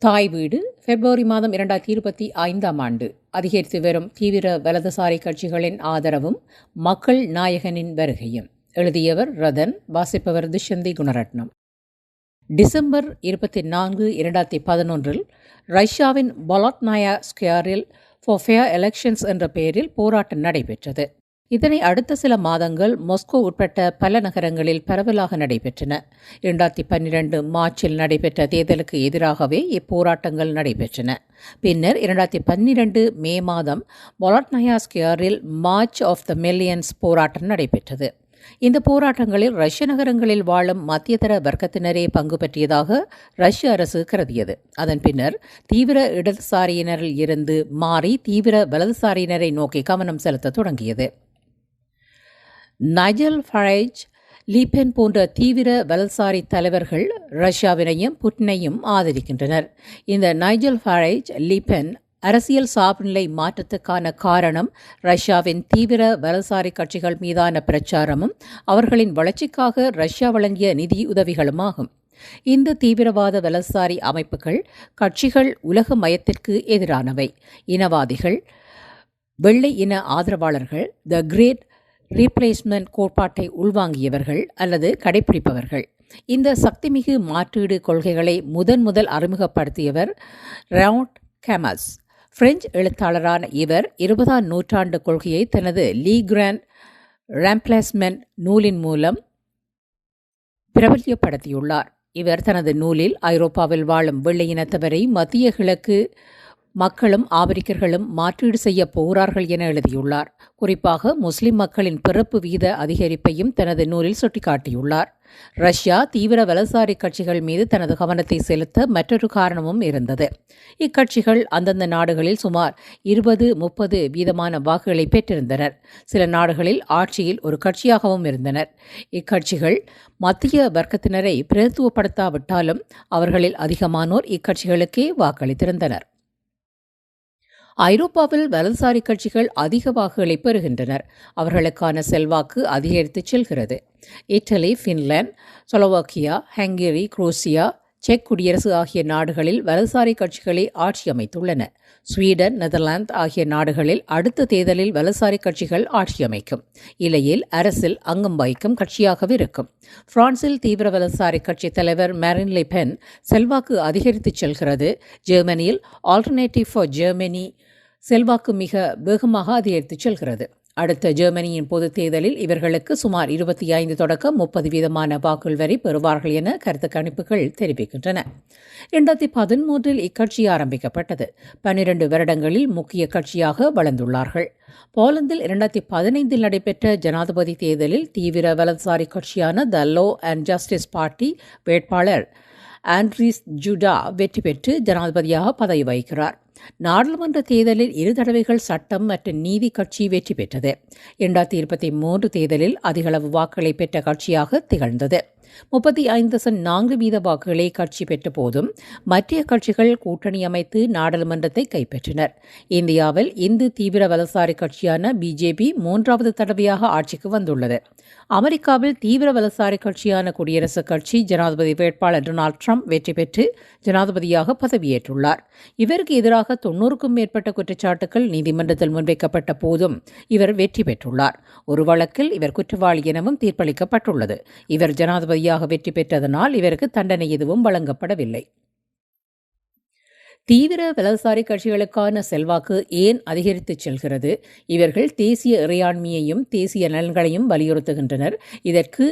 தாய் வீடு பிப்ரவரி மாதம் இரண்டாயிரத்தி இருபத்தி ஐந்தாம் ஆண்டு. அதிகரித்து வரும் தீவிர வலதுசாரி கட்சிகளின் ஆதரவும் மக்கள் நாயகனின் வருகையும். எழுதியவர் ரதன் வாசிப்பவர் துஷந்தி குணரட்னம். டிசம்பர் இருபத்தி நான்கு இரண்டாயிரத்தி பதினொன்றில் ரஷ்யாவின் பொலாட்னாயா ஸ்கொயரில் ஃபார் எலெக்ஷன்ஸ் என்ற பெயரில் போராட்டம் நடைபெற்றது. இதனை அடுத்த சில மாதங்கள் மொஸ்கோ உட்பட்ட பல நகரங்களில் பரவலாக நடைபெற்றன. இரண்டாயிரத்தி பன்னிரண்டு மார்ச்சில் நடைபெற்ற தேர்தலுக்கு எதிராகவே இப்போராட்டங்கள் நடைபெற்றன. பின்னர் இரண்டாயிரத்தி பன்னிரண்டு மே மாதம் பொலாட்னயா ஸ்கியரில் மார்ச் ஆஃப் த மில்லியன்ஸ் போராட்டம் நடைபெற்றது. இந்த போராட்டங்களில் ரஷ்ய நகரங்களில் வாழும் மத்தியதர வர்க்கத்தினரே பங்கு பற்றியதாக ரஷ்ய அரசு கருதியது. அதன் பின்னர் தீவிர இடதுசாரியினரில் இருந்து மாறி தீவிர வலதுசாரியினரை நோக்கி கவனம் செலுத்த தொடங்கியது. நைஜல் ஃபரேஜ் லீபென் போன்ற தீவிர வலசாரி தலைவர்கள் ரஷ்யாவினையும் புட்டினையும் ஆதரிக்கின்றனர். இந்த நைஜல் ஃபரேஜ் லீபென் அரசியல் சார்புநிலை மாற்றத்துக்கான காரணம் ரஷ்யாவின் தீவிர வலசாரி கட்சிகள் மீதான பிரச்சாரமும் அவர்களின் வளர்ச்சிக்காக ரஷ்யா வழங்கிய நிதி உதவிகளுமாகும். இந்த தீவிரவாத வலசாரி அமைப்புகள் கட்சிகள் உலக மயத்திற்கு எதிரானவை. இனவாதிகள் வெள்ளை இன ஆதரவாளர்கள் த கிரேட் ரீப்ளேஸ்மெண்ட் கோட்பாட்டை உள்வாங்கியவர்கள் அல்லது கடைபிடிப்பவர்கள் இந்த சக்திமிகு மாற்றீடு கொள்கைகளை முதன் முதல் அறிமுகப்படுத்தியவர் ரவுண்ட் கேமஸ். பிரெஞ்சு எழுத்தாளரான இவர் இருபதாம் நூற்றாண்டு கொள்கையை தனது லீ கிராண்ட் ரேம்ப்ளேஸ்மெண்ட் நூலின் மூலம் பிரபல்யப்படுத்தியுள்ளார். இவர் தனது நூலில் ஐரோப்பாவில் வாழும் வெள்ளை இனத்தவரை மத்திய கிழக்கு மக்களும் ஆப்பிரிக்கர்களும் மாற்றீடு செய்ய போகிறார்கள் என எழுதியுள்ளார். குறிப்பாக முஸ்லிம் மக்களின் பிறப்பு வீத அதிகரிப்பையும் தனது நூலில் சுட்டிக்காட்டியுள்ளார். ரஷ்யா தீவிர வலதுசாரி கட்சிகள் மீது தனது கவனத்தை செலுத்த மற்றொரு காரணமும் இருந்தது. இக்கட்சிகள் அந்தந்த நாடுகளில் சுமார் இருபது முப்பது வீதமான வாக்குகளை பெற்றிருந்தனர். சில நாடுகளில் ஆட்சியில் ஒரு கட்சியாகவும் இருந்தனர். இக்கட்சிகள் மத்திய வர்க்கத்தினரை பிரதித்துவப்படுத்தாவிட்டாலும் அவர்களில் அதிகமானோர் இக்கட்சிகளுக்கே வாக்களித்திருந்தனர். ஐரோப்பாவில் வலதுசாரி கட்சிகள் அதிக வாக்குகளை பெறுகின்றனர். அவர்களுக்கான செல்வாக்கு அதிகரித்து செல்கிறது. Italy Finland Slovakia Hungary Croatia check குடியரசு ஆகிய நாடுகளில் வலதுசாரி கட்சிகளை ஆட்சி அமைத்துள்ளன. ஸ்வீடன் நெதர்லாந்து ஆகிய நாடுகளில் அடுத்த தேர்தலில் வலதுசாரி கட்சிகள் ஆட்சி அமைக்கும். இலையில் அரசில் அங்கம் வகிக்கும் கட்சியாகவே இருக்கும். பிரான்சில் தீவிர வலதுசாரி கட்சி தலைவர் மேரின் பென் செல்வாக்கு அதிகரித்து செல்கிறது. ஜெர்மனியில் ஆல்டர்னேட்டிவ் ஃபார் ஜெர்மனி செல்வாக்கு மிக வேகமாக அதிகரித்துச் செல்கிறது. அடுத்த ஜெர்மனியின் பொதுத் தேர்தலில் இவர்களுக்கு சுமார் இருபத்தி ஐந்து தொடக்கம் முப்பது வீதமான வாக்குகள் வரை பெறுவார்கள் என கருத்து கணிப்புகள் தெரிவிக்கின்றன. இரண்டாயிரத்தி பதிமூன்றில் இக்கட்சி ஆரம்பிக்கப்பட்டது. பன்னிரண்டு வருடங்களில் முக்கிய கட்சியாக வளர்ந்துள்ளார்கள். போலந்தில் இரண்டாயிரத்தி பதினைந்தில் நடைபெற்ற ஜனாதிபதி தேர்தலில் தீவிர வலதுசாரி கட்சியான the law and justice party வேட்பாளர் ஆண்ட்ரீஸ் ஜுடா வெற்றி பெற்று ஜனாதிபதியாக பதவி வகிக்கிறார். நாடாளுமன்ற தேர்தலில் இரு தடவைகள் சட்டம் மற்றும் நீதி கட்சி வெற்றி பெற்றது. இரண்டாயிரத்தி இருபத்தி மூன்று தேர்தலில் அதிகளவு வாக்குகளை பெற்ற கட்சியாக திகழ்ந்தது. முப்பத்தி ஐந்து தசம் நான்கு வீத வாக்குகளை கட்சி பெற்ற போதும் மற்ற கட்சிகள் கூட்டணி அமைத்து நாடாளுமன்றத்தை கைப்பற்றினர். இந்தியாவில் இந்து தீவிர வலசாரி கட்சியான பிஜேபி மூன்றாவது தடவையாக ஆட்சிக்கு வந்துள்ளது. அமெரிக்காவில் தீவிர வலசாரி கட்சியான குடியரசுக் கட்சி ஜனாதிபதி வேட்பாளர் டொனால்ட் ட்ரம்ப் வெற்றி பெற்று ஜனாதிபதியாக பதவியேற்றுள்ளார். இவருக்கு எதிராக தொன்னூறுக்கும் மேற்பட்ட குற்றச்சாட்டுகள் நீதிமன்றத்தில் முன்வைக்கப்பட்ட போதும் இவர் வெற்றி பெற்றுள்ளார். ஒரு வழக்கில் இவர் குற்றவாளி எனவும் தீர்ப்பளிக்கப்பட்டுள்ளது. இவர் ஜனாதிபதி பொய்யாக வெற்றி பெற்றதனால் இவருக்கு தண்டனை எதுவும் வழங்கப்படவில்லை. தீவிர வலதுசாரி கட்சிகளுக்கான செல்வாக்கு ஏன் அதிகரித்து செல்கிறது? இவர்கள் தேசிய இறையாண்மையையும் தேசிய நலன்களையும் வலியுறுத்துகின்றனர். இதற்கு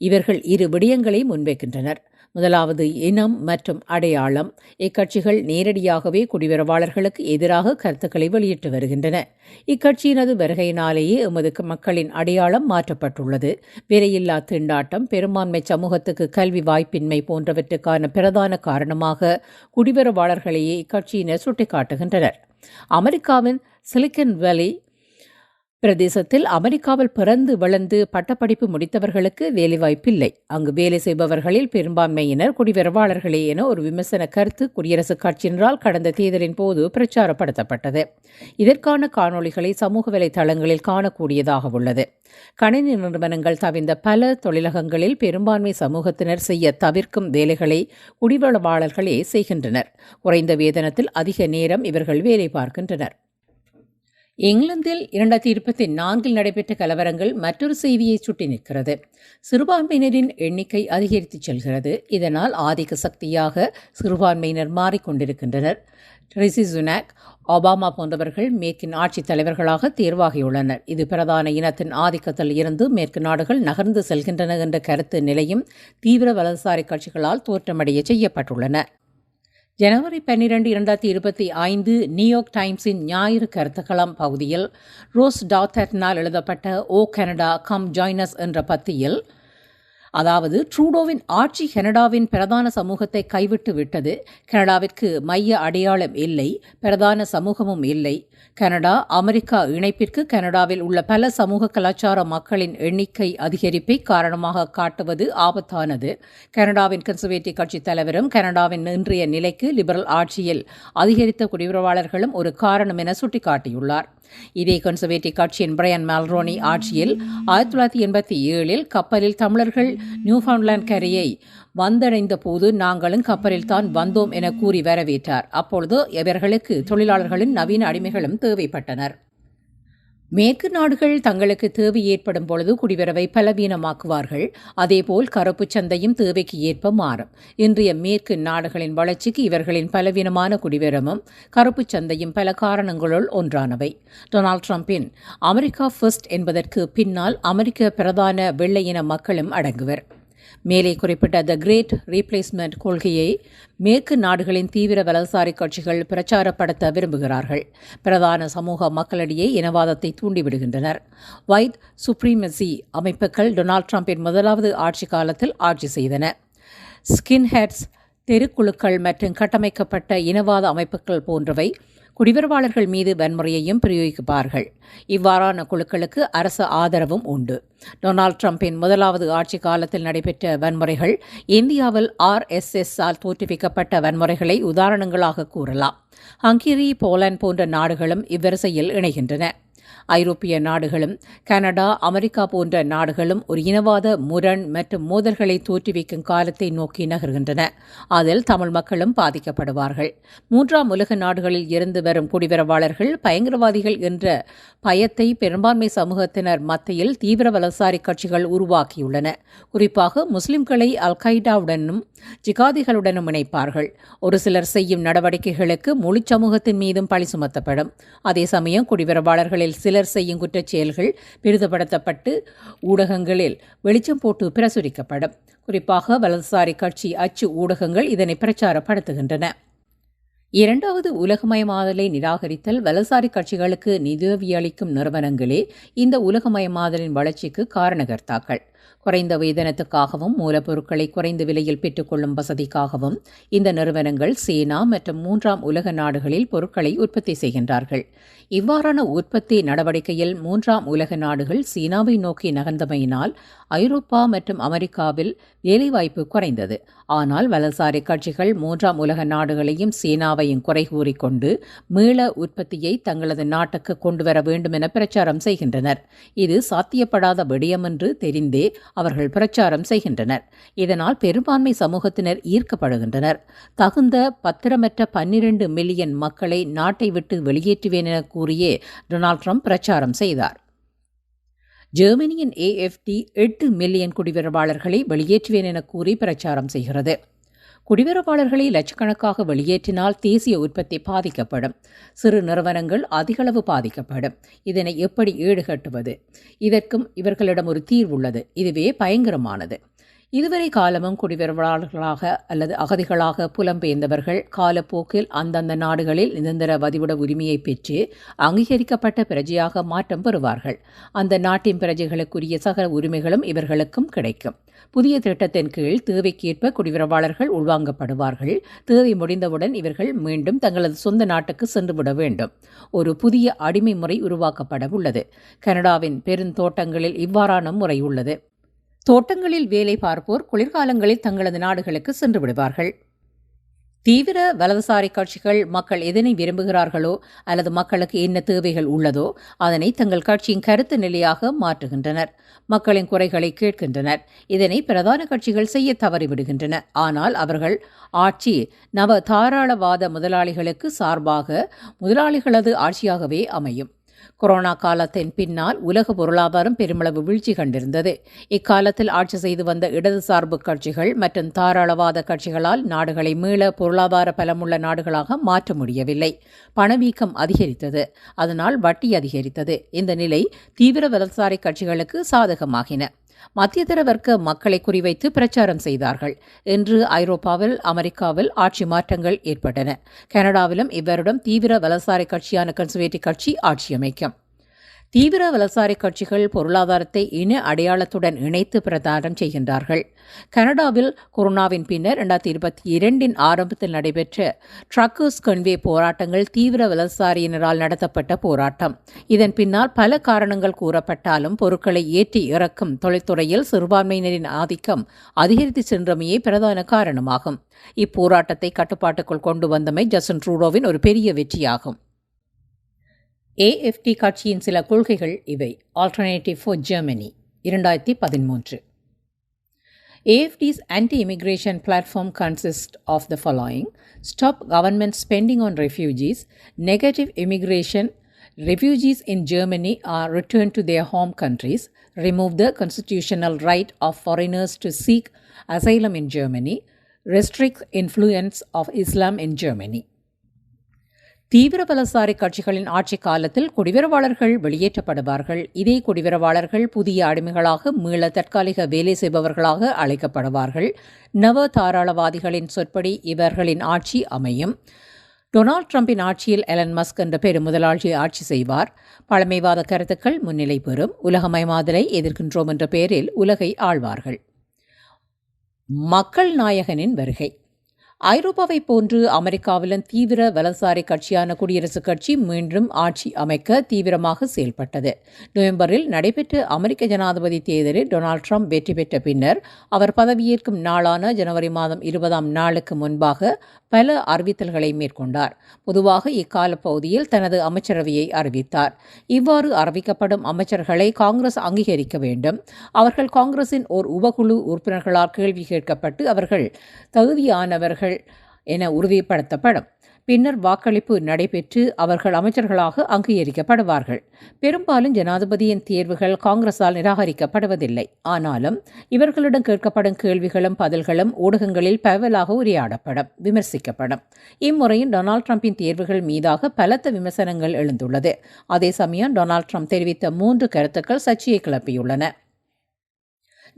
இவர்கள் இரு விடயங்களை முன்வைக்கின்றனர். முதலாவது இனம் மற்றும் அடையாளம். இக்கட்சிகள் நேரடியாகவே குடிவரவாளர்களுக்கு எதிராக கருத்துக்களை வெளியிட்டு வருகின்றன. இக்கட்சியினது வருகையினாலேயே எமது மக்களின் அடையாளம் மாற்றப்பட்டுள்ளது. விலையில்லா திண்டாட்டம் பெரும்பான்மை சமூகத்துக்கு கல்வி வாய்ப்பின்மை போன்றவற்றுக்கான பிரதான காரணமாக குடிவரவாளர்களையே இக்கட்சியினர் சுட்டிக்காட்டுகின்றனர். அமெரிக்காவின் சிலிக்கன் வேலி பிரதேசத்தில் அமெரிக்காவில் பிறந்து வளர்ந்து பட்டப்படிப்பு முடித்தவர்களுக்கு வேலைவாய்ப்பில்லை. அங்கு வேலை செய்பவர்களில் பெரும்பான்மையினர் குடிவரவாளர்களே என ஒரு விமர்சன கருத்து குடியரசுக் கட்சியினரால் கடந்த தேர்தலின் போது பிரச்சாரப்படுத்தப்பட்டது. இதற்கான காணொளிகளை சமூக வலைதளங்களில் காணக்கூடியதாக உள்ளது. கணினி நிறுவனங்கள் தவிர்ந்த பல தொழிலகங்களில் பெரும்பான்மை சமூகத்தினர் செய்ய தவிர்க்கும் வேலைகளை குடிவரவாளர்களே செய்கின்றனர். குறைந்த வேதனத்தில் அதிக நேரம் இவர்கள் வேலை பார்க்கின்றனர். இங்கிலாந்தில் இரண்டாயிரத்தி இருபத்தி நான்கில் நடைபெற்ற கலவரங்கள் மற்றொரு செய்தியை சுட்டி நிற்கிறது. சிறுபான்மையினரின் எண்ணிக்கை அதிகரித்து செல்கிறது. இதனால் ஆதிக்க சக்தியாக சிறுபான்மையினர் மாறிக்கொண்டிருக்கின்றனர். ரிசி சுனாக் ஒபாமா போன்றவர்கள் மேற்கின் ஆட்சித் தலைவர்களாக தேர்வாகியுள்ளனர். இது பிரதான இனத்தின் ஆதிக்கத்தில் இருந்து மேற்கு நாடுகள் நகர்ந்து செல்கின்றன என்ற கருத்து நிலையும் தீவிர வலதுசாரி கட்சிகளால் தோற்றமடைய செய்யப்பட்டுள்ளன. ஜனவரி பன்னிரண்டு இரண்டாயிரத்தி இருபத்தி ஐந்து நியூயார்க் டைம்ஸின் ஞாயிறு கருத்துக்களம் பகுதியில் ரோஸ் டாத்தர்னால் எழுதப்பட்ட ஓ கனடா கம் ஜாய்னஸ் என்ற பத்தியில் அதாவது ட்ரூடோவின் ஆட்சி கனடாவின் பிரதான சமூகத்தை கைவிட்டு விட்டது. கனடாவிற்கு மைய அடையாளம் இல்லை பிரதான சமூகமும் இல்லை. கனடா அமெரிக்கா இணைப்பிற்கு கனடாவில் உள்ள பல சமூக கலாச்சார மக்களின் எண்ணிக்கை அதிகரிப்பை காரணமாக காட்டுவது ஆபத்தானது. கனடாவின் கன்சர்வேட்டிவ் கட்சி தலைவரும் கனடாவின் இன்றைய நிலைக்கு லிபரல் ஆட்சியில் அதிகரித்த குடியுறவாளர்களும் ஒரு காரணம் என சுட்டிக்காட்டியுள்ளார். இதே கன்சர்வேட்டிவ் கட்சியின் பிரையன் மால்ரோனி ஆட்சியில் ஆயிரத்தி தொள்ளாயிரத்தி எண்பத்தி ஏழில் கப்பலில் தமிழர்கள் நியூஃபவுண்ட்லாந்து கரையை வந்தடைந்த போது நாங்களும் கப்பலில் தான் வந்தோம் என கூறி வரவேற்றார். அப்பொழுது இவர்களுக்கு தொழிலாளர்களின் நவீன அடிமைகளும் தேவைப்பட்டனர். மேற்கு நாடுகள் தங்களுக்கு தேவை ஏற்படும் பொழுது குடிவரவை பலவீனமாக்குவார்கள். அதேபோல் கருப்பு சந்தையும் தேவைக்கு ஏற்ப மாறும். இன்றைய மேற்கு நாடுகளின் வளர்ச்சிக்கு இவர்களின் பலவீனமான குடிவரவும் கருப்பு சந்தையும் பல காரணங்களுள் ஒன்றானவை. டொனால்ட் ட்ரம்பின் அமெரிக்கா ஃபர்ஸ்ட் என்பதற்கு பின்னால் அமெரிக்க பிரதான வெள்ளையின மக்களும் அடங்குவர். மேலே குறிப்பிட்ட த கிரேட் ரீப்ளேஸ்மெண்ட் கொள்கையை மேற்கு நாடுகளின் தீவிர வலதுசாரி கட்சிகள் பிரச்சாரப்படுத்த விரும்புகிறார்கள். பிரதான சமூக மக்களிடையே இனவாதத்தை தூண்டிவிடுகின்றனர். வைத் சுப்ரீமசி அமைப்புகள் டொனால்ட் ட்ரம்பின் முதலாவது ஆட்சி காலத்தில் ஆட்சி செய்தன. ஸ்கின்ஹெட்ஸ் தெருக்குழுக்கள் மற்றும் கட்டமைக்கப்பட்ட இனவாத அமைப்புகள் போன்றவை குடிவரவாளர்கள் மீது வன்முறையையும் பிரயோகிப்பார்கள். இவ்வாறான குழுக்களுக்கு அரசு ஆதரவும் உண்டு. டொனால்ட் ட்ரம்பின் முதலாவது ஆட்சி காலத்தில் நடைபெற்ற வன்முறைகள் இந்தியாவில் ஆர்எஸ்எஸ் ஆல் தோற்றுவிக்கப்பட்ட வன்முறைகளை உதாரணங்களாக கூறலாம். ஹங்கேரி போலாந்து போன்ற நாடுகளும் இவ்வரிசையில் இணைகின்றன. ஐரோப்பிய நாடுகளும் கனடா அமெரிக்கா போன்ற நாடுகளும் ஒரு இனவாத முரண் மற்றும் மோதல்களை தோற்றுவிக்கும் காலத்தை நோக்கி நகர்கின்றன. அதில் தமிழ் மக்களும் பாதிக்கப்படுவார்கள். மூன்றாம் உலக நாடுகளில் இருந்து வரும் குடிவரவாளர்கள் பயங்கரவாதிகள் என்ற பயத்தை பெரும்பான்மை சமூகத்தினர் மத்தியில் தீவிர வலதுசாரி கட்சிகள் உருவாக்கியுள்ளன. குறிப்பாக முஸ்லிம்களை அல்கைடாவுடனும் ஜிகாதிகளுடனும் இணைப்பார்கள். ஒரு சிலர் செய்யும் நடவடிக்கைகளுக்கு மொழி சமூகத்தின் மீதும் பழி சுமத்தப்படும். அதே சமயம் குடிவரவாளர்களில் சிலர் செய்யும் குற்றச் செயல்கள் பெரிதப்படுத்தப்பட்டு ஊடகங்களில் வெளிச்சம் போட்டு பிரசுரிக்கப்படும். குறிப்பாக வலதுசாரி கட்சி அச்சு ஊடகங்கள் இதனை பிரச்சாரப்படுத்துகின்றன. இரண்டாவது உலகமயமாதலை நிராகரித்தல் வலதுசாரி கட்சிகளுக்கு நிதியுதவியளிக்கும் நிறுவனங்களே இந்த உலகமயமாதலின் வளர்ச்சிக்கு காரணகர்த்தாக்கள். குறைந்த வேதனத்துக்காகவும் மூலப்பொருட்களை குறைந்த விலையில் பெற்றுக்கொள்ளும் வசதிக்காகவும் இந்த நிறுவனங்கள் சீனா மற்றும் மூன்றாம் உலக நாடுகளில் பொருட்களை உற்பத்தி செய்கின்றார்கள். இவ்வாறான உற்பத்தி நடவடிக்கையில் மூன்றாம் உலக நாடுகள் சீனாவை நோக்கி நகர்ந்தமையினால் ஐரோப்பா மற்றும் அமெரிக்காவில் வேலைவாய்ப்பு குறைந்தது. ஆனால் வலதுசாரி கட்சிகள் மூன்றாம் உலக நாடுகளையும் சீனாவையும் குறை கூறிக்கொண்டு மீள உற்பத்தியை தங்களது நாட்டுக்கு கொண்டுவர வேண்டும் என பிரச்சாரம் செய்கின்றனர். இது சாத்தியப்படாத விடயம் என்று தெரிந்தே அவர்கள் பிரச்சாரம் செய்கின்றனர். இதனால் பெரும்பான்மை சமூகத்தினர் ஈர்க்கப்படுகின்றனர். தகுந்த பத்திரமற்ற பன்னிரண்டு மில்லியன் மக்களை நாட்டை விட்டு வெளியேற்றுவேன் என கூறியே டொனால்ட் ட்ரம்ப் பிரச்சாரம் செய்தார். ஜெர்மனியின் ஏஎஃப்டி எட்டு மில்லியன் குடிவரவாளர்களை வெளியேற்றுவேன் என கூறி பிரச்சாரம் செய்கிறது. குடிவரவாளர்களை லட்சக்கணக்காக வெளியேற்றினால் தேசிய உற்பத்தி பாதிக்கப்படும். சிறு நிறுவனங்கள் அதிகளவு பாதிக்கப்படும். இதனை எப்படி ஈடுகட்டுவது? இதற்கும் இவர்களிடம் ஒரு தீர்வு உள்ளது. இதுவே பயங்கரமானது. இதுவரை காலமும் குடிவரவாளர்களாக அல்லது அகதிகளாக புலம்பெயர்ந்தவர்கள் காலப்போக்கில் அந்தந்த நாடுகளில் நிரந்தர வதிவிட உரிமையை பெற்று அங்கீகரிக்கப்பட்ட பிரஜையாக மாற்றம் பெறுவார்கள். அந்த நாட்டின் பிரஜைகளுக்குரிய சகல உரிமைகளும் இவர்களுக்கும் கிடைக்கும். புதிய திட்டத்தின் கீழ் தேவைக்கேற்ப குடிவரவாளர்கள் உள்வாங்கப்படுவார்கள். தேவை முடிந்தவுடன் இவர்கள் மீண்டும் தங்களது சொந்த நாட்டுக்கு சென்றுவிட வேண்டும். ஒரு புதிய அடிமை முறை உருவாக்கப்பட உள்ளது. கனடாவின் பெருந்தோட்டங்களில் இவ்வாறான முறை உள்ளது. தோட்டங்களில் வேலை பார்ப்போர் குளிர்காலங்களில் தங்களது நாடுகளுக்கு சென்று விடுவார்கள். தீவிர வலதுசாரி கட்சிகள் மக்கள் எதனை விரும்புகிறார்களோ அல்லது மக்களுக்கு என்ன தேவைகள் உள்ளதோ அதனை தங்கள் கட்சியின் கருத்து நிலையாக மாற்றுகின்றனர். மக்களின் குறைகளை கேட்கின்றனர். இதனை பிரதான கட்சிகள் செய்ய தவறிவிடுகின்றன. ஆனால் அவர்கள் ஆட்சி நவ தாராளவாத முதலாளிகளுக்கு சார்பாக முதலாளிகளது ஆட்சியாகவே அமையும். கொரோனா காலத்தின் பின்னால் உலக பொருளாதாரம் பெருமளவு வீழ்ச்சி கண்டிருந்தது. இக்காலத்தில் ஆட்சி செய்து வந்த இடதுசார்பு கட்சிகள் மற்றும் தாராளவாத கட்சிகளால் நாடுகளை மீள பொருளாதார பலமுள்ள நாடுகளாக மாற்ற முடியவில்லை. பணவீக்கம் அதிகரித்தது. அதனால் வட்டி அதிகரித்தது. இந்த நிலை தீவிர வலதுசாரி கட்சிகளுக்கு சாதகமாகின. மத்தியதர வர்க்க மக்களை குறிவைத்து பிரச்சாரம் செய்தார்கள். இன்று ஐரோப்பாவில் அமெரிக்காவில் ஆட்சி மாற்றங்கள் ஏற்பட்டன. கனடாவிலும் இவ்வருடம் தீவிர வலசாரி கட்சியான கன்சர்வேட்டிவ் கட்சி ஆட்சி அமைக்கும் தீவிர வலதுசாரி கட்சிகள் பொருளாதாரத்தை இன அடையாளத்துடன் இணைத்து பிரதானம் செய்கின்றார்கள். கனடாவில் கொரோனாவின் பின்னர் இரண்டாயிரத்தி இருபத்தி இரண்டின் ஆரம்பத்தில் நடைபெற்ற ட்ரக்கர்ஸ் கன்வே போராட்டங்கள் தீவிர வலசாரியினரால் நடத்தப்பட்ட போராட்டம். இதன் பின்னால் பல காரணங்கள் கூறப்பட்டாலும் பொருட்களை ஏற்றி இறக்கும் தொழில்துறையில் சிறுபான்மையினரின் ஆதிக்கம் அதிகரித்து சென்றமையே பிரதான காரணமாகும். இப்போராட்டத்தை கட்டுப்பாட்டுக்குள் கொண்டு வந்தமை ஜஸ்டின் ட்ரூடோவின் ஒரு பெரிய வெற்றியாகும். ஏஎஃப்டி கட்சியின் சில கொள்கைகள் இவை ஆல்டர்னேட்டிவ் ஃபார் ஜெர்மனி இரண்டாயிரத்தி பதிமூன்று AFD's anti-immigration platform consists of the following: stop government spending on refugees, negative immigration, refugees in Germany are returned to their home countries, remove the constitutional right of foreigners to seek asylum in Germany, restrict influence of Islam in Germany. தீவிர வலசாரி கட்சிகளின் ஆட்சி காலத்தில் குடிவரவாளர்கள் வெளியேற்றப்படுவார்கள். இதே குடிவரவாளர்கள் புதிய அடிமைகளாக மீள தற்காலிக வேலை செய்பவர்களாக அழைக்கப்படுவார்கள். நவ தாராளவாதிகளின் சொற்படி இவர்களின் ஆட்சி அமையும். டொனால்ட் ட்ரம்பின் ஆட்சியில் எலன் மஸ்க் என்ற பெரும் முதலாளியை ஆட்சி செய்வார். பழமைவாத கருத்துக்கள் முன்னிலை பெறும். உலகமயமாதலை எதிர்க்கின்றோம் என்ற பெயரில் உலகை ஆழ்வார்கள் மக்கள் நாயகனின் வருகை. ஐரோப்பாவைப் போன்று அமெரிக்காவிலும் தீவிர வலதுசாரி கட்சியான குடியரசுக் கட்சி மீண்டும் ஆட்சி அமைக்க தீவிரமாக செயல்பட்டது. நவம்பரில் நடைபெற்ற அமெரிக்க ஜனாதிபதி தேர்தலில் டொனால்ட் ட்ரம்ப் வெற்றி பெற்ற பின்னர் அவர் பதவியேற்கும் நாளான ஜனவரி மாதம் இருபதாம் நாளுக்கு முன்பாக பல அறிவித்தல்களை மேற்கொண்டார். பொதுவாக இக்கால பகுதியில் தனது அமைச்சரவையை அறிவித்தார். இவ்வாறு அறிவிக்கப்படும் அமைச்சர்களை காங்கிரஸ் அங்கீகரிக்க வேண்டும். அவர்கள் காங்கிரசின் ஓர் உபகுழு உறுப்பினர்களால் கேள்வி கேட்கப்பட்டு அவர்கள் தகுதியானவர்கள் என உறுதிப்படுத்தப்படும். பின்னர் வாக்களிப்பு நடைபெற்று அவர்கள் அமைச்சர்களாக அங்கீகரிக்கப்படுவார்கள். பெரும்பாலும் ஜனாதிபதியின் தேர்வுகள் காங்கிரஸால் நிராகரிக்கப்படுவதில்லை. ஆனாலும் இவர்களிடம் கேட்கப்படும் கேள்விகளும் பதில்களும் ஊடகங்களில் பரவலாக உரையாடப்படும் விமர்சிக்கப்படும். இம்முறையும் டொனால்ட் ட்ரம்பின் தேர்வுகள் மீதாக பலத்த விமர்சனங்கள் எழுந்துள்ளது. அதே சமயம் டொனால்ட் ட்ரம்ப் தெரிவித்த மூன்று கருத்துக்கள் சர்ச்சையை கிளப்பியுள்ளன.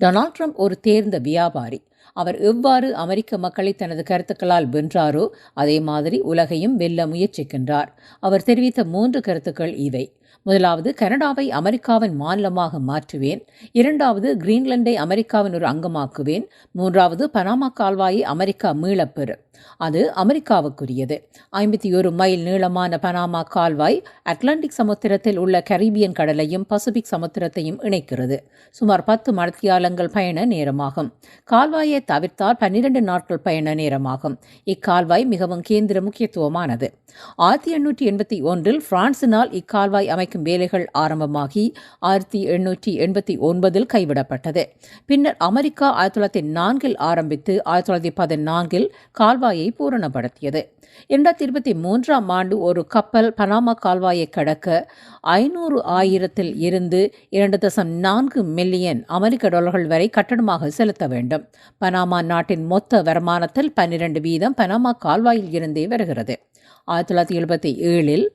டொனால்ட் ட்ரம்ப் ஒரு தேர்ந்த வியாபாரி அவர் எவ்வாறு அமெரிக்க மக்களை தனது கருத்துக்களால் வென்றாரோ அதே மாதிரி உலகையும் வெல்ல முயற்சிக்கின்றார். அவர் தெரிவித்த மூன்று கருத்துக்கள் இவை. முதலாவது கனடாவை அமெரிக்காவின் மாநிலமாக மாற்றுவேன். இரண்டாவது கிரீன்லாண்டை அமெரிக்காவின் ஒரு அங்கமாக்குவேன். மூன்றாவது பனாமா கால்வாயை அமெரிக்கா மீளப்பெறு. அது அமெரிக்காவுக்குரியது. ஐம்பத்தி ஒரு மைல் நீளமான பனாமா கால்வாய் அட்லாண்டிக் சமுத்திரத்தில் உள்ள கரீபியன் கடலையும் பசிபிக் சமுத்திரத்தையும் இணைக்கிறது. சுமார் பத்து மடத்தியாலங்கள் பயண நேரமாகும். கால்வாயை தவிர்த்தால் பன்னிரண்டு நாட்கள் பயண நேரமாகும். இக்கால்வாய் மிகவும் கேந்திர முக்கியத்துவமானது. ஆயிரத்தி எண்ணூற்றி எண்பத்தி ஒன்றில் பிரான்சினால் இக்கால்வாய் அமைக்கும் வேலைகள் ஆரம்பமாகி ஆயிரத்தி எண்ணூற்றி எண்பத்தி ஒன்பதில் கைவிடப்பட்டது. பின்னர் அமெரிக்கா ஆயிரத்தி தொள்ளாயிரத்தி நான்கில் ஆரம்பித்து ஆயிரத்தி தொள்ளாயிரத்தி பதினான்கில் கால்வாயை பூரணப்படுத்தியது. இரண்டாயிரத்தி இருபத்தி மூன்றாம் ஆண்டு ஒரு கப்பல் பனாமா கால்வாயை கடக்க ஐநூறு ஆயிரத்தில் இருந்து இரண்டு தசம் நான்கு மில்லியன் அமெரிக்க டாலர்கள் வரை கட்டணமாக செலுத்த வேண்டும். பனாமா நாட்டின் மொத்த வருமானத்தில் பன்னிரண்டு வீதம் பனாமா கால்வாயில் இருந்தே வருகிறது. ஆயிரத்தி தொள்ளாயிரத்தி எழுபத்தி ஏழில்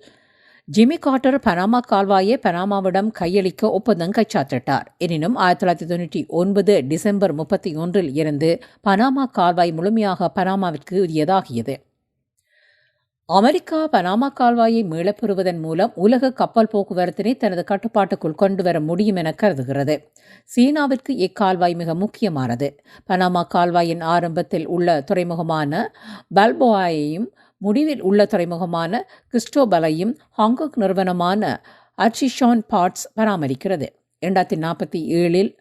ஜிம்மி கார்ட்டர் பனாமா கால்வாயை பனாமாவிடம் கையளிக்க ஒப்பந்தம் கைச்சாத்திட்டார். எனினும் ஆயிரத்தி தொள்ளாயிரத்தி தொண்ணூற்றி ஒன்பது டிசம்பர் முப்பத்தி ஒன்றில் இருந்து பனாமா கால்வாய் முழுமையாக பனாமாவிற்கு உரியதாகியது. அமெரிக்கா பனாமா கால்வாயை மீளப்பெறுவதன் மூலம் உலக கப்பல் போக்குவரத்தினை தனது கட்டுப்பாட்டுக்குள் கொண்டு வர முடியும் என கருதுகிறது. சீனாவிற்கு இக்கால்வாய் மிக முக்கியமானது. பனாமா கால்வாயின் ஆரம்பத்தில் உள்ள துறைமுகமான பல்போயையும் முடிவில் உள்ள துறைமுகமான கிறிஸ்டோபலையும் ஹாங்காங் நிறுவனமான அர்ச்சிஷான் பார்ட்ஸ் பராமரிக்கிறது. இரண்டாயிரத்தி நாற்பத்தி ஏழில்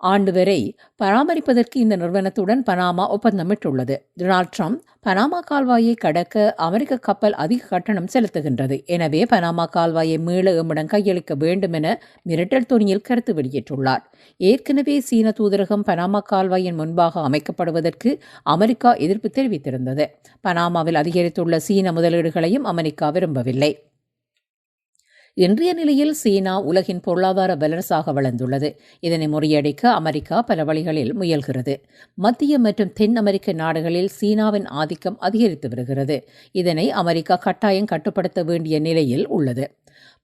ஆண்டு வரை பராமரிப்பதற்கு இந்த நிறுவனத்துடன் பனாமா ஒப்பந்தமிட்டுள்ளது. டொனால்ட் ட்ரம்ப் பனாமா கால்வாயை கடக்க அமெரிக்க கப்பல் அதிக கட்டணம் செலுத்துகின்றது. எனவே பனாமா கால்வாயை மீள எம்மிடம் கையளிக்க வேண்டும் என மிரட்டல் துணியில் கருத்து வெளியிட்டுள்ளார். ஏற்கனவே சீன தூதரகம் பனாமா கால்வாயின் முன்பாக அமைக்கப்படுவதற்கு அமெரிக்கா எதிர்ப்பு தெரிவித்திருந்தது. பனாமாவில் அதிகரித்துள்ள சீன முதலீடுகளையும் அமெரிக்கா விரும்பவில்லை. இன்றைய நிலையில் சீனா உலகின் பொருளாதார வல்லரசாக வளர்ந்துள்ளது. இதனை முறியடிக்க அமெரிக்கா பல வழிகளில் முயல்கிறது. மத்திய மற்றும் தென் அமெரிக்க நாடுகளில் சீனாவின் ஆதிக்கம் அதிகரித்து வருகிறது. இதனை அமெரிக்கா கட்டாயம் கட்டுப்படுத்த வேண்டிய நிலையில் உள்ளது.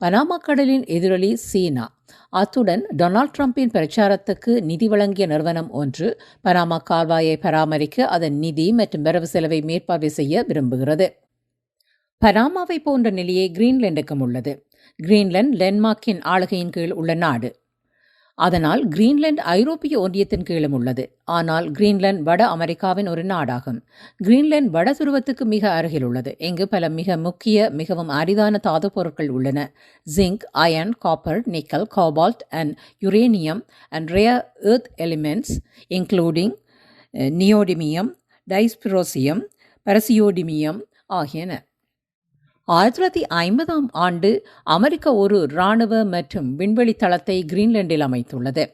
பனாமா கடலின் எதிரொலி சீனா. அத்துடன் டொனால்ட் ட்ரம்பின் பிரச்சாரத்துக்கு நிதி வழங்கிய நிறுவனம் ஒன்று பனாமா கால்வாயை பராமரிக்க அதன் நிதி மற்றும் வரவு செலவை மேற்பார்வை செய்ய விரும்புகிறது. பனாமாவை போன்ற நிலையை கிரீன்லாண்டுக்கும் உள்ளது. கிரீன்லாந்து டென்மார்க்கின் ஆளுகையின் கீழ் உள்ள நாடு. அதனால் கிரீன்லாந்து ஐரோப்பிய ஒன்றியத்தின் கீழும் உள்ளது. ஆனால் கிரீன்லாந்து வட அமெரிக்காவின் ஒரு நாடாகும். கிரீன்லாந்து வட துருவத்துக்கு மிக அருகில் உள்ளது. இங்கு பல மிக முக்கிய மிகவும் அரிதான தாது பொருட்கள் உள்ளன. Zinc iron copper nickel cobalt and uranium and rare earth elements including neodymium dysprosium praseodymium ஆகியன. ஆயிரத்தி தொள்ளாயிரத்தி ஐம்பதாம் ஆண்டு அமெரிக்கா ஒரு இராணுவ மற்றும் விண்வெளி தளத்தை கிரீன்லாண்டில் அமைத்துள்ளது.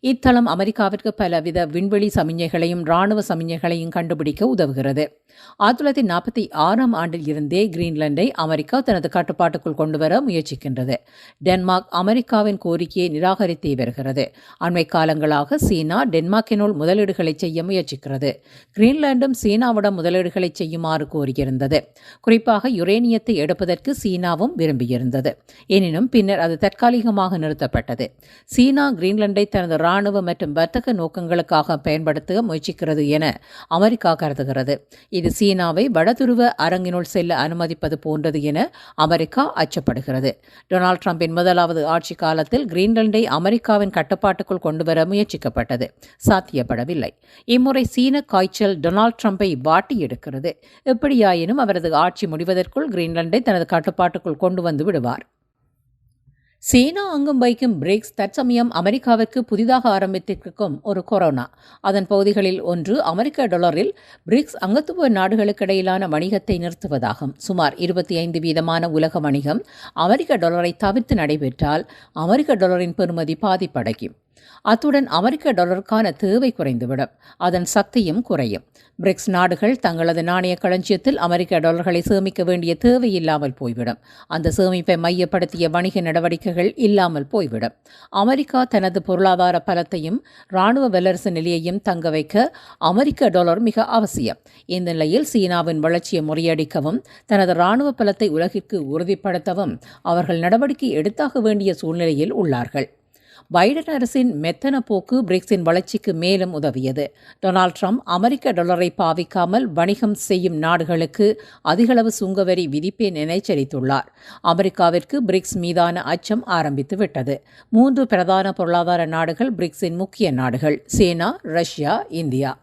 இத்தளம் அமெரிக்காவிற்கு பலவித விண்வெளி சமிஞ்சைகளையும் இராணுவ சமிஞ்சைகளையும் கண்டுபிடிக்க உதவுகிறது. ஆயிரத்தி தொள்ளாயிரத்தி நாற்பத்தி ஆறாம் ஆண்டில் இருந்தே கிரீன்லாண்டை அமெரிக்கா தனது கட்டுப்பாட்டுக்குள் கொண்டுவர முயற்சிக்கின்றது. டென்மார்க் அமெரிக்காவின் கோரிக்கையை நிராகரித்தே வருகிறது. அண்மை காலங்களாக சீனா டென்மார்க்கினுள் முதலீடுகளை செய்ய முயற்சிக்கிறது. கிரீன்லாண்டும் சீனாவிடம் முதலீடுகளை செய்யுமாறு கோரியிருந்தது. குறிப்பாக யுரேனியத்தை எடுப்பதற்கு சீனாவும் விரும்பியிருந்தது. எனினும் பின்னர் அது தற்காலிகமாக நிறுத்தப்பட்டது. சீனா கிரீன்லாண்டை தனது இராணுவ மற்றும் வர்த்தக நோக்கங்களுக்காக பயன்படுத்த முயற்சிக்கிறது என அமெரிக்கா கருதுகிறது. இது சீனாவை வடதுருவ அரங்கினுள் செல்ல அனுமதிப்பது போன்றது என அமெரிக்கா அச்சப்படுகிறது. டொனால்ட் ட்ரம்பின் முதலாவது ஆட்சி காலத்தில் கிரீன்லாண்டை அமெரிக்காவின் கட்டுப்பாட்டுக்குள் கொண்டுவர முயற்சிக்கப்பட்டது. சாத்தியப்படவில்லை. இம்முறை சீன காய்ச்சல் டொனால்ட் ட்ரம்பை வாட்டி எடுக்கிறது எப்படியாயினும் அவரது ஆட்சி முடிவதற்குள் இரண்டை தனது கட்டுப்பாட்டுக்குள் கொண்டு வந்து விடுவார். சீனா அங்கும் வைக்கும் பிரிக்ஸ் தற்சமயம் அமெரிக்காவிற்கு புதிதாக ஆரம்பித்திருக்கும் ஒரு கொரோனா. அதன் பகுதிகளில் ஒன்று அமெரிக்க டாலரில் பிரிக்ஸ் அங்கத்துவ நாடுகளுக்கிடையிலான வணிகத்தை நிறுத்துவதாகும். சுமார் இருபத்தி ஐந்து வீதமான உலக வணிகம் அமெரிக்க டாலரை தவிர்த்து நடைபெற்றால் அமெரிக்க டாலரின் பெறுமதி பாதிப்படையும். அத்துடன் அமெரிக்க டாலருக்கான தேவை குறைந்துவிடும். அதன் சக்தியும் குறையும். பிரிக்ஸ் நாடுகள் தங்களது நாணய களஞ்சியத்தில் அமெரிக்க டாலர்களை சேமிக்க வேண்டிய தேவை இல்லாமல் போய்விடும். அந்த சேமிப்பை மையப்படுத்திய வணிக நடவடிக்கைகள் இல்லாமல் போய்விடும். அமெரிக்கா தனது பொருளாதார பலத்தையும் இராணுவ வல்லரசு நிலையையும் தங்க வைக்க அமெரிக்க டாலர் மிக அவசியம். இந்த நிலையில் சீனாவின் வளர்ச்சியை முறியடிக்கவும் தனது இராணுவ பலத்தை உலகிற்கு உறுதிப்படுத்தவும் அவர்கள் நடவடிக்கை எடுத்தாக வேண்டிய சூழ்நிலையில் உள்ளார்கள். பைடன் அரசின் மெத்தன போக்கு பிரிக்ஸின் வளர்ச்சிக்கு மேலும் உதவியது. டொனால்ட் ட்ரம்ப் அமெரிக்க டாலரை பாவிக்காமல் வணிகம் செய்யும் நாடுகளுக்கு அதிகளவு சுங்கவரி விதிப்பேன் என எச்சரித்துள்ளார் அமெரிக்காவிற்கு பிரிக்ஸ் மீதான அச்சம் ஆரம்பித்து விட்டது மூன்று பிரதான பொருளாதார நாடுகள் பிரிக்ஸின் முக்கிய நாடுகள் China Russia India.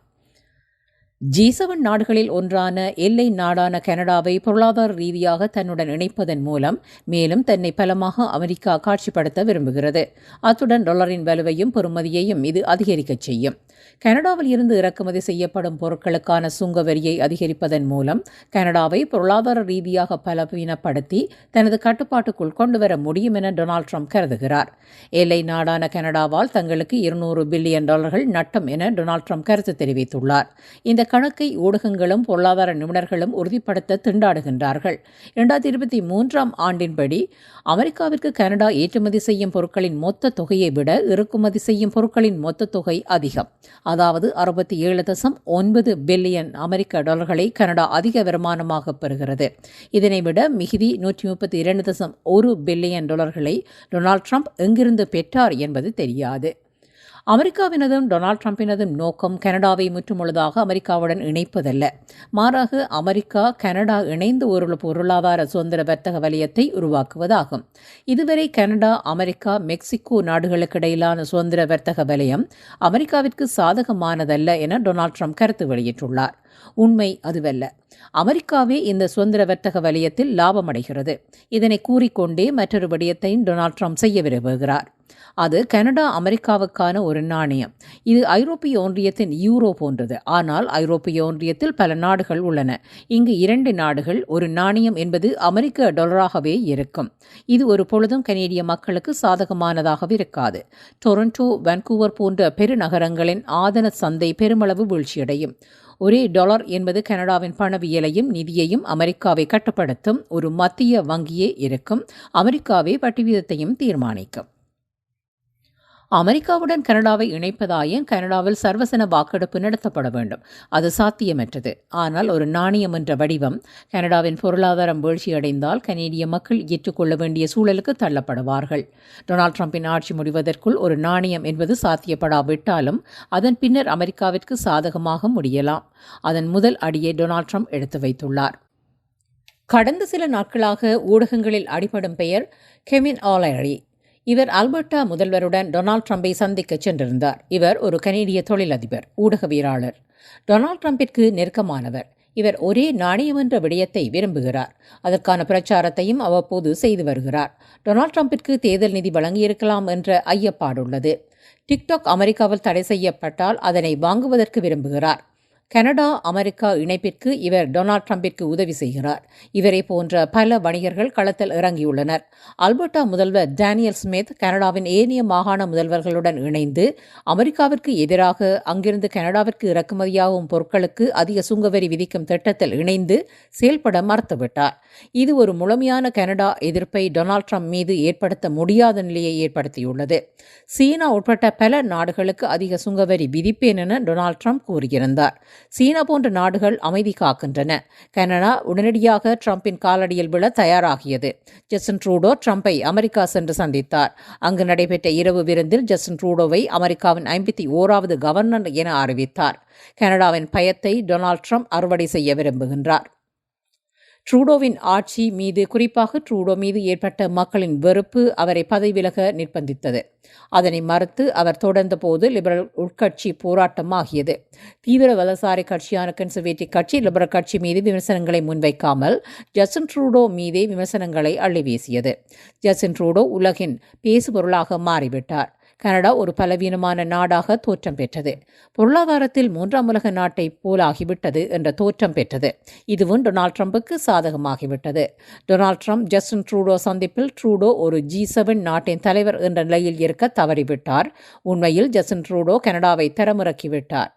G seven நாடுகளில் ஒன்றான எல்லை நாடான கனடாவை பொருளாதார ரீதியாக தன்னுடன் இணைப்பதன் மூலம் மேலும் தன்னை பலமாக அமெரிக்கா காட்சிப்படுத்த விரும்புகிறது. அத்துடன் டாலரின் வலுவையும் பெறுமதியையும் இது அதிகரிக்கச் செய்யும். கனடாவில் இருந்து இறக்குமதி செய்யப்படும் பொருட்களுக்கான சுங்க வரியை அதிகரிப்பதன் மூலம் கனடாவை பொருளாதார ரீதியாக பலவீனப்படுத்தி தனது கட்டுப்பாட்டுக்குள் கொண்டுவர முடியும் என டொனால்ட் ட்ரம்ப் கருதுகிறார். எல்லை நாடான கனடாவால் தங்களுக்கு இருநூறு பில்லியன் டாலர்கள் நட்டம் என டொனால்ட் ட்ரம்ப் கருத்து தெரிவித்துள்ளார். இந்த கணக்கை ஊடகங்களும் பொருளாதார நிபுணர்களும் உறுதிப்படுத்த திண்டாடுகின்றார்கள். இரண்டாயிரத்தி இருபத்தி மூன்றாம் ஆண்டின்படி அமெரிக்காவிற்கு கனடா ஏற்றுமதி செய்யும் பொருட்களின் மொத்த தொகையை விட இறக்குமதி செய்யும் பொருட்களின் மொத்த தொகை அதிகம். அதாவது அறுபத்தி ஏழு தசம் ஒன்பது பில்லியன் அமெரிக்க டாலர்களை கனடா அதிக வருமானமாக பெறுகிறது. இதனை விட மிகுதி நூற்றி முப்பத்தி இரண்டு தசம் ஒரு பில்லியன் டாலர்களை டொனால்ட் ட்ரம்ப் எங்கிருந்து பெற்றார் என்பது தெரியாது. அமெரிக்காவினதும் டொனால்ட் ட்ரம்பினதும் நோக்கம் கனடாவை முற்றுமுழுதாக அமெரிக்காவுடன் இணைப்பதல்ல. மாறாக அமெரிக்கா கனடா இணைந்து ஒரு பொருளாதார சுதந்திர வர்த்தக வலயத்தை உருவாக்குவதாகும். இதுவரை கனடா அமெரிக்கா மெக்சிகோ நாடுகளுக்கு இடையிலான சுதந்திர வர்த்தக வலயம் அமெரிக்காவிற்கு சாதகமானதல்ல என டொனால்ட் ட்ரம்ப் கருத்து வெளியிட்டுள்ளார். உண்மை அதுவல்ல. அமெரிக்காவே இந்த சுதந்திர வர்த்தக வலயத்தில் லாபமடைகிறது. இதனை கூறிக்கொண்டே மற்றொரு விடயத்தையும் டொனால்ட் ட்ரம்ப் செய்ய விரும்புகிறார். அது கனடா அமெரிக்காவுக்கான ஒரு நாணயம். இது ஐரோப்பிய ஒன்றியத்தின் யூரோ போன்றது. ஆனால் ஐரோப்பிய ஒன்றியத்தில் பல நாடுகள் உள்ளன. இங்கு இரண்டு நாடுகள் ஒரு நாணயம் என்பது அமெரிக்க டாலராகவே இருக்கும். இது ஒரு பொழுதும் கனேடிய மக்களுக்கு சாதகமானதாக இருக்காது. டொரண்டோ வான்கூவர் போன்ற பெருநகரங்களின் ஆதன சந்தை பெருமளவு வீழ்ச்சியடையும். ஒரே டாலர் என்பது கனடாவின் பணவியலையும் நிதியையும் அமெரிக்காவை கட்டுப்படுத்தும் ஒரு மத்திய வங்கியே இருக்கும். அமெரிக்காவே வட்டி வீதத்தையும் தீர்மானிக்கும். அமெரிக்காவுடன் கனடாவை இணைப்பதாயும் கனடாவில் சர்வசன வாக்கெடுப்பு நடத்தப்பட வேண்டும். அது சாத்தியமற்றது. ஆனால் ஒரு நாணயம் என்ற வடிவம் கனடாவின் பொருளாதாரம் வீழ்ச்சியடைந்தால் கனேடிய மக்கள் ஏற்றுக்கொள்ள வேண்டிய சூழலுக்கு தள்ளப்படுவார்கள். டொனால்ட் ட்ரம்பின் ஆட்சி முடிவதற்குள் ஒரு நாணயம் என்பது சாத்தியப்படாவிட்டாலும் அதன் பின்னர் அமெரிக்காவிற்கு சாதகமாக முடியலாம். அதன் முதல் அடியை டொனால்ட் ட்ரம்ப் எடுத்து வைத்துள்ளார். கடந்த சில நாட்களாக ஊடகங்களில் அடிபடும் பெயர் கெமின் ஆலரி. இவர் அல்பர்டா முதல்வருடன் டொனால்ட் ட்ரம்பை சந்திக்க சென்றிருந்தார். இவர் ஒரு கனேடிய தொழிலதிபர் ஊடகவியலாளர். டொனால்ட் ட்ரம்பிற்கு நெருக்கமானவர். இவர் ஒரே நாணயம் என்ற விடயத்தை விரும்புகிறார். அதற்கான பிரச்சாரத்தையும் அவ்வப்போது செய்து வருகிறார். டொனால்ட் ட்ரம்பிற்கு தேர்தல் நிதி வழங்கியிருக்கலாம் என்ற ஐயப்பாடுள்ளது. டிக்டாக் அமெரிக்காவில் தடை செய்யப்பட்டால் அதனை வாங்குவதற்கு விரும்புகிறார். கனடா அமெரிக்கா இணைப்பிற்கு இவர் டொனால்ட் ட்ரம்பிற்கு உதவி செய்கிறார். இவரை போன்ற பல வணிகர்கள் களத்தில் இறங்கியுள்ளனர். அல்பர்டா முதல்வர் டேனியல் ஸ்மித் கனடாவின் ஏனைய மாகாண முதல்வர்களுடன் இணைந்து அமெரிக்காவிற்கு எதிராக அங்கிருந்து கனடாவிற்கு இறக்குமதியாகும் பொருட்களுக்கு அதிக சுங்கவரி விதிக்கும் திட்டத்தில் இணைந்து செயல்பட மறுத்துவிட்டார். இது ஒரு முழுமையான கனடா எதிர்ப்பை டொனால்ட் ட்ரம்ப் மீது ஏற்படுத்த முடியாத நிலையை ஏற்படுத்தியுள்ளது. சீனா உட்பட்ட பல நாடுகளுக்கு அதிக சுங்கவரி விதிப்பேன் என டொனால்ட் ட்ரம்ப் கூறியிருந்தார். சீனா போன்ற நாடுகள் அமைதி காக்கின்றன. கனடா உடனடியாக ட்ரம்பின் காலடியில் விழ தயாராகியது. ஜஸ்டின் ட்ரூடோ ட்ரம்பை அமெரிக்கா சென்று சந்தித்தார். அங்கு நடைபெற்ற இரவு விருந்தில் ஜஸ்டின் ட்ரூடோவை அமெரிக்காவின் ஐம்பத்தி ஓராவது கவர்னர் என அறிவித்தார். கனடாவின் பயத்தை டொனால்ட் ட்ரம்ப் அறுவடை செய்ய விரும்புகின்றார். ட்ரூடோவின் ஆட்சி மீது குறிப்பாக ட்ரூடோ மீது ஏற்பட்ட மக்களின் வெறுப்பு அவரை பதவி விலக நிர்பந்தித்தது. அதனை மறுத்து அவர் தொடர்ந்த போது லிபரல் உட்கட்சி போராட்டமாகியது. தீவிர வலசாரி கட்சியான கன்சர்வேட்டிவ் கட்சி லிபரல் கட்சி மீது விமர்சனங்களை முன்வைக்காமல் ஜஸ்டின் ட்ரூடோ மீதே விமர்சனங்களை அள்ளி வீசியது. ஜஸ்டின் ட்ரூடோ உலகின் பேசுபொருளாக மாறிவிட்டார். கனடா ஒரு பலவீனமான நாடாக தோற்றம் பெற்றது. பொருளாதாரத்தில் மூன்றாம் உலக நாட்டை போலாகிவிட்டது என்ற தோற்றம் பெற்றது. இதுவும் டொனால்ட் ட்ரம்புக்கு சாதகமாகிவிட்டது. டொனால்ட் ட்ரம்ப் ஜஸ்டின் ட்ரூடோ சந்திப்பில் ட்ரூடோ ஒரு ஜி செவன் நாட்டின் தலைவர் என்ற நிலையில் இருக்க தவறிவிட்டார். உண்மையில் ஜஸ்டின் ட்ரூடோ கனடாவை தரமிறக்கிவிட்டார்.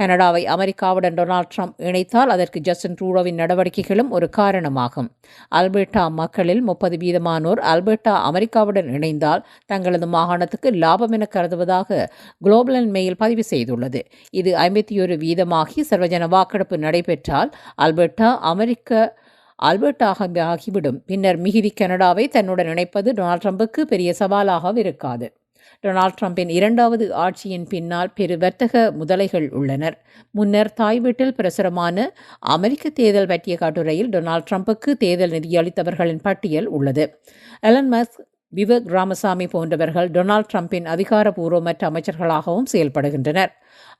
கனடாவை அமெரிக்காவுடன் டொனால்ட் ட்ரம்ப் இணைத்தால் அதற்கு ஜஸ்டின் ட்ரூடோவின் நடவடிக்கைகளும் ஒரு காரணமாகும். அல்பர்டா மக்களில் முப்பது வீதமானோர் அல்பர்டா அமெரிக்காவுடன் இணைந்தால் தங்களது மாகாணத்துக்கு லாபம் என கருதுவதாக குளோபல் மெயில் பதிவு செய்துள்ளது. இது ஐம்பத்தி ஒரு வீதமாகி சர்வஜன வாக்கெடுப்பு நடைபெற்றால் அல்பர்டா அமெரிக்க அல்பர்டாக ஆகிவிடும். பின்னர் மிகுதி கனடாவை தன்னுடன் இணைப்பது டொனால்ட் ட்ரம்புக்கு பெரிய சவாலாக இருக்காது. டொனால்ட் ட்ரம்பின் இரண்டாவது ஆட்சியின் பின்னால் பெரு வர்த்தக முதலைகள் உள்ளனர். முன்னர் தாய் வீட்டில் பிரசுரமான அமெரிக்க தேர்தல் பற்றிய காட்டுரையில் டொனால்ட் ட்ரம்புக்கு தேர்தல் நிதியளித்தவர்களின் பட்டியல் உள்ளது. எலன் மஸ்க் விவேக் ராமசாமி போன்றவர்கள் டொனால்ட் ட்ரம்பின் அதிகாரபூர்வமற்ற அமைச்சர்களாகவும் செயல்படுகின்றனர்.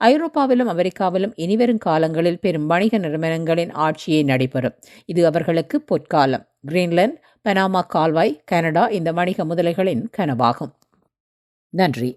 ஐரோப்பாவிலும் அமெரிக்காவிலும் இனிவரும் காலங்களில் பெரும் வணிக நிறுவனங்களின் ஆட்சியே நடைபெறும். இது அவர்களுக்கு பொற்காலம். கிரீன்லாந்து பனாமா கால்வாய் கனடா இந்த வணிக முதலைகளின் கனவாகும். நன்றி.